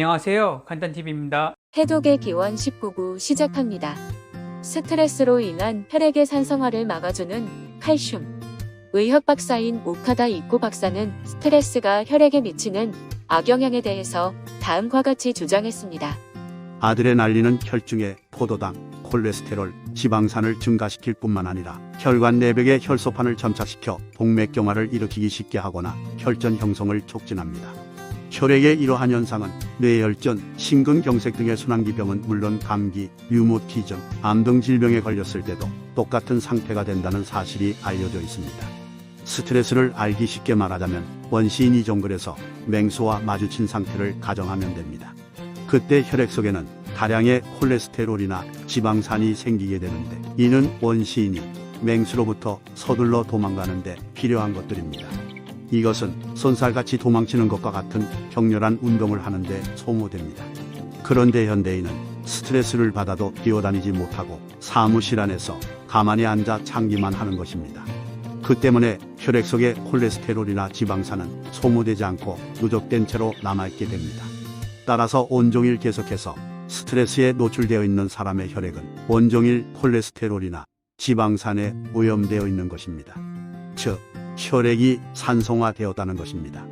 안녕하세요. 간단TV입니다. 해독의 기원 19구 시작합니다. 스트레스로 인한 혈액의 산성화를 막아주는 칼슘. 의학 박사인 오카다 이코 박사는 스트레스가 혈액에 미치는 악영향에 대해서 다음과 같이 주장했습니다. 아드레날린은 혈중에 포도당, 콜레스테롤, 지방산을 증가시킬 뿐만 아니라 혈관 내벽의 혈소판을 점착시켜 동맥경화를 일으키기 쉽게 하거나 혈전 형성을 촉진합니다. 혈액의 이러한 현상은 뇌혈전, 심근경색 등의 순환기병은 물론 감기, 류모티즘, 암 등 질병에 걸렸을 때도 똑같은 상태가 된다는 사실이 알려져 있습니다. 스트레스를 알기 쉽게 말하자면 원시인이 정글에서 맹수와 마주친 상태를 가정하면 됩니다. 그때 혈액 속에는 다량의 콜레스테롤이나 지방산이 생기게 되는데 이는 원시인이 맹수로부터 서둘러 도망가는데 필요한 것들입니다. 이것은 손살같이 도망치는 것과 같은 격렬한 운동을 하는데 소모됩니다. 그런데 현대인은 스트레스를 받아도 뛰어다니지 못하고 사무실 안에서 가만히 앉아 창기만 하는 것입니다. 그 때문에 혈액 속의 콜레스테롤이나 지방산은 소모되지 않고 누적된 채로 남아있게 됩니다. 따라서 온종일 계속해서 스트레스에 노출되어 있는 사람의 혈액은 온종일 콜레스테롤이나 지방산에 오염되어 있는 것입니다. 즉, 혈액이 산성화되었다는 것입니다.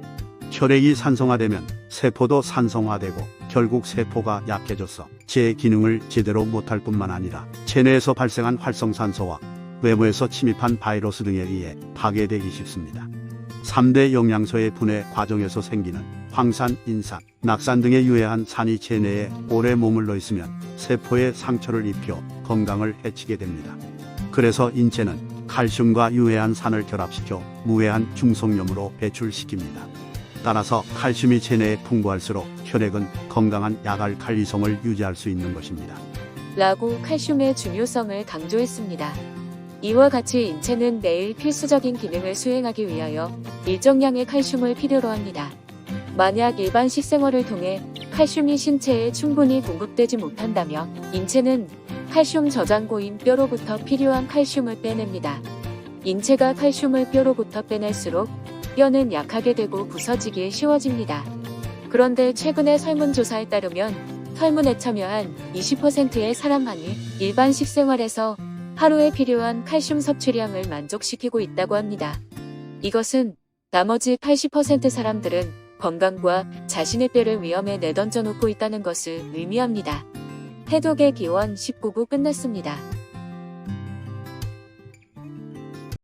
혈액이 산성화되면 세포도 산성화되고 결국 세포가 약해져서 제 기능을 제대로 못할 뿐만 아니라 체내에서 발생한 활성산소와 외부에서 침입한 바이러스 등에 의해 파괴되기 쉽습니다. 3대 영양소의 분해 과정에서 생기는 황산, 인산, 낙산 등의 유해한 산이 체내에 오래 머물러 있으면 세포에 상처를 입혀 건강을 해치게 됩니다. 그래서 인체는 칼슘과 유해한 산을 결합시켜 무해한 중성염으로 배출시킵니다. 따라서 칼슘이 체내에 풍부할수록 혈액은 건강한 야갈칼리성을 유지할 수 있는 것입니다. 라고 칼슘의 중요성을 강조했습니다. 이와 같이 인체는 매일 필수적인 기능을 수행하기 위하여 일정량의 칼슘을 필요로 합니다. 만약 일반 식생활을 통해 칼슘이 신체에 충분히 공급되지 못한다면 인체는 칼슘 저장고인 뼈로부터 필요한 칼슘을 빼냅니다. 인체가 칼슘을 뼈로부터 빼낼수록 뼈는 약하게 되고 부서지기 쉬워집니다. 그런데 최근의 설문조사에 따르면 설문에 참여한 20%의 사람만이 일반 식생활에서 하루에 필요한 칼슘 섭취량을 만족시키고 있다고 합니다. 이것은 나머지 80% 사람들은 건강과 자신의 뼈를 위험에 내던져 놓고 있다는 것을 의미합니다. 해독의 기원 19부 끝났습니다.